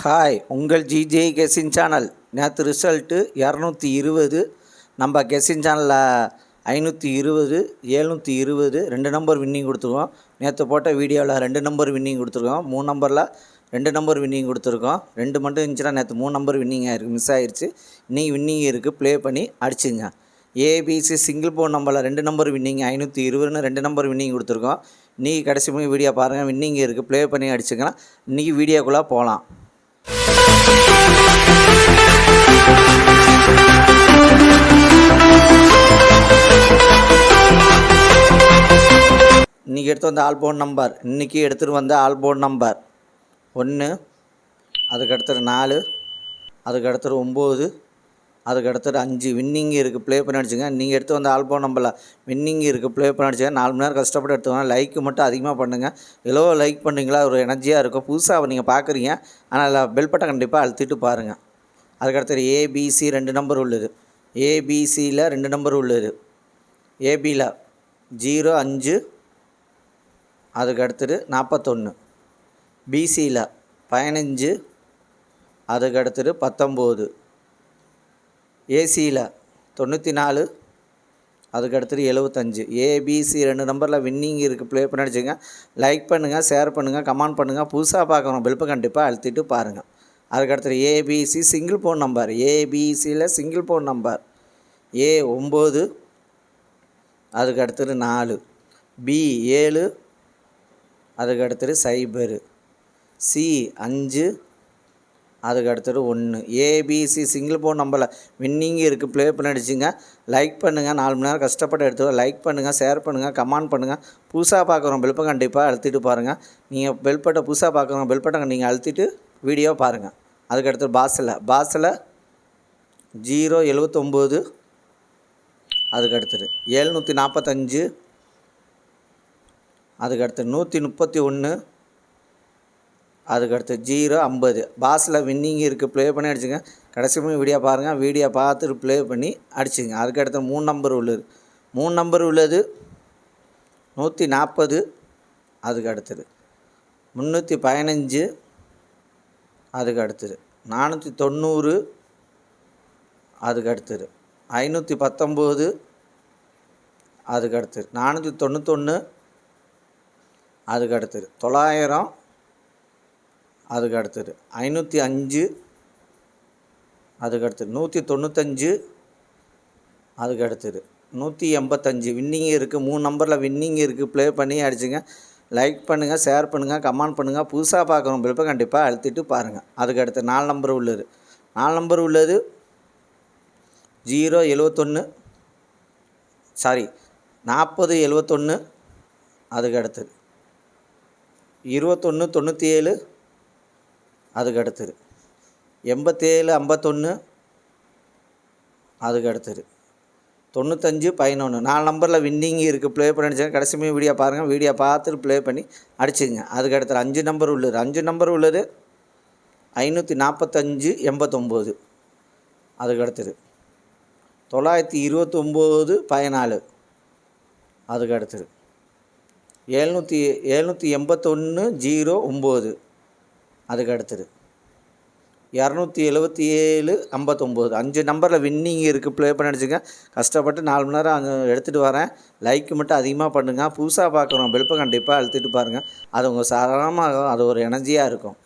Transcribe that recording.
Hi உங்கள் GJ கெஸின் channel நேற்று ரிசல்ட்டு இரநூத்தி இருபது. நம்ம கெஸின் சேனலில் ஐநூற்றி இருபது ஏழ்நூற்றி இருபது ரெண்டு நம்பர் வின்னிங் கொடுத்துருக்கோம். நேற்று போட்ட வீடியோவில் ரெண்டு நம்பர் வின்னிங் கொடுத்துருக்கோம். மூணு நம்பரில் ரெண்டு நம்பர் வின்னிங் கொடுத்துருக்கோம். ரெண்டு மட்டும் இருந்துச்சுன்னா நேற்று மூணு நம்பர் வின்னிங் ஆயிருக்கு மிஸ் ஆயிடுச்சு இன்னைக்கு வின்னிங் இருக்குது ப்ளே பண்ணி அடிச்சுங்க. ஏபிசி சிங்கிள் போன் நம்பரில் ரெண்டு நம்பர் வின்னிங் ஐநூற்றி இருபதுன்னு ரெண்டு நம்பர் வின்னிங் கொடுத்துருக்கோம். இன்றைக்கி கடைசி போய் வீடியோ பாருங்கள் வின்னிங் இருக்குது ப்ளே பண்ணி அடிச்சுக்கலாம். இன்றைக்கி வீடியோக்குள்ளே போகலாம் இன்றைக்கி எடுத்து வந்த ஆல்போன் நம்பர். இன்றைக்கி எடுத்துகிட்டு வந்த ஆல்போன் நம்பர். ஒன்று அதுக்கு அடுத்தது நாலு அதுக்கு அடுத்தது ஒம்பது அதுக்கு அடுத்தது அஞ்சு. வின்னிங் இருக்குது ப்ளே பண்ணி அடிச்சுங்க. நீங்கள் எடுத்து வந்த ஆல்போன் நம்பரில் வின்னிங் இருக்குது ப்ளே பண்ணி அடிச்சுங்க. நாலு மணி நேரம் கஷ்டப்பட்டு எடுத்துக்கோங்க லைக் மட்டும் அதிகமாக பண்ணுங்கள் எவ்வளோ லைக் பண்ணுறீங்களா ஒரு எனர்ஜியாக இருக்கும். புதுசாக நீங்கள் பார்க்குறீங்க. ஆனால் பெல் பெல்பட்டை கண்டிப்பாக அழுத்திட்டு பாருங்கள் அதுக்கடுத்தது ஏபிசி ரெண்டு நம்பர் உள்ளது. ஏபிசியில் ரெண்டு நம்பர் உள்ளது. ஏபியில் ஜீரோ அஞ்சு அதுக்கு அடுத்தது நாற்பத்தொன்று பிசியில் பதினஞ்சு அதுக்கு அடுத்தது பத்தொம்போது ஏசியில் தொண்ணூற்றி நாலு அதுக்கு அடுத்தது எழுபத்தஞ்சு ஏபிசி ரெண்டு நம்பரில் வின்னிங் இருக்குது ப்ளே பண்ணி அடிச்சுங்க லைக் பண்ணுங்கள் ஷேர் பண்ணுங்கள் கமெண்ட் பண்ணுங்கள் புதுசாக பார்க்குறோம் பெல்ப்பு கண்டிப்பாக அழுத்திட்டு பாருங்கள் அதுக்கடுத்தது ஏபிசி சிங்கிள் ஃபோன் நம்பர் ஏபிசியில் சிங்கிள் ஃபோன் நம்பர் ஏ ஒம்பது அதுக்கு அடுத்தது நாலு. பி ஏழு அதுக்கு அடுத்தது சைபர். சி அஞ்சு அதுக்கு அடுத்தது ஒன்று ஏபிசி சிங்கிள் ஃபோன் நம்பரில் வின்னிங் இருக்குது ப்ளே பண்ணிடுச்சுங்க லைக் பண்ணுங்கள் நாலு மணி நேரம் கஷ்டப்பட்டு எடுத்து லைக் பண்ணுங்கள் ஷேர் பண்ணுங்கள் கமெண்ட் பண்ணுங்கள் புதுசாக பார்க்குறோம் பெல்பம் கண்டிப்பாக அழுத்திட்டு பாருங்கள் நீங்கள் பெல்பட்டை புதுசாக பார்க்குறோம் பெல்பட்டை நீங்கள் அழுத்திட்டு வீடியோ பாருங்கள் அதுக்கு அடுத்து பாஸில். பாஸில் ஜீரோ எழுவத்தொம்போது அதுக்கடுத்தது எழுநூற்றி நாற்பத்தஞ்சு அதுக்கடுத்து நூற்றி முப்பத்தி ஒன்று அதுக்கடுத்து ஜீரோ ஐம்பது. பாஸில் வின்னிங் இருக்குது ப்ளே பண்ணி அடிச்சுங்க. கடைசியுமே வீடியோ பாருங்கள் வீடியோ பார்த்துட்டு ப்ளே பண்ணி அடிச்சுங்க. அதுக்கடுத்து மூணு நம்பர் உள்ளது. மூணு நம்பர் உள்ளது நூற்றி நாற்பது அதுக்கு அடுத்தது முந்நூற்றி பதினஞ்சு அதுக்கு அடுத்தது நானூற்றி தொண்ணூறு அதுக்கு அடுத்தது ஐநூற்றி பத்தொம்போது அதுக்கு அடுத்தது நானூற்றி தொண்ணூத்தொன்று அதுக்கு அடுத்தது தொள்ளாயிரம் அதுக்கு அடுத்தது ஐநூற்றி அஞ்சு அதுக்கு அடுத்தது நூற்றி தொண்ணூத்தஞ்சு அதுக்கு அடுத்தது நூற்றி எண்பத்தஞ்சு. வின்னிங் இருக்குது மூணு நம்பரில் வின்னிங் இருக்குது ப்ளே பண்ணி அடிச்சுங்க. லைக் பண்ணுங்கள் ஷேர் பண்ணுங்கள் கமெண்ட் பண்ணுங்கள் புதுசாக பார்க்குறோம் பிறப்ப கண்டிப்பாக அழுத்திட்டு பாருங்கள் அதுக்கு அடுத்து நாலு நம்பர் உள்ளது. நாலு நம்பர் உள்ளது. ஜீரோ எழுவத்தொன்று சாரி நாற்பது எழுவத்தொன்று அதுக்கு அடுத்தது இருபத்தொன்று தொண்ணூற்றி ஏழு அதுக்கு அடுத்தது எண்பத்தேழு ஐம்பத்தொன்று அதுக்கு அடுத்தது தொண்ணூத்தஞ்சு பதினொன்று நாலு நம்பரில் வின்னிங் இருக்குது ப்ளே பண்ணி கடைசியுமே கடைசி வீடியோ பாருங்கள் வீடியோ பார்த்துட்டு ப்ளே பண்ணி அடிச்சுங்க. அதுக்கு அடுத்தது அஞ்சு நம்பர் உள்ளது. அஞ்சு நம்பர் உள்ளது ஐநூற்றி நாற்பத்தஞ்சு எண்பத்தொம்போது. அதுக்கு அடுத்தது தொள்ளாயிரத்தி இருபத்தொம்போது பதினாலு. அதுக்கு அடுத்தது எழுநூற்றி எழுநூற்றி எண்பத்தொன்று ஜீரோ ஒம்பது. அதுக்கு அடுத்தது. இரநூத்தி எழுபத்தி ஏழு ஐம்பத்தொம்போது. அஞ்சு நம்பரில் வின்னிங் இருக்குது ப்ளே பண்ணி அடிச்சுங்க கஷ்டப்பட்டு நாலு மணி நேரம் அங்கே எடுத்துகிட்டு வரேன். லைக் மட்டும் அதிகமாக பண்ணுங்கள் புதுசாக பார்க்குறோம். பெல்ப்பை கண்டிப்பாக அழுத்திட்டு பாருங்கள் அது உங்கள் சாதாரணமாக அது ஒரு எனர்ஜியாக இருக்கும்.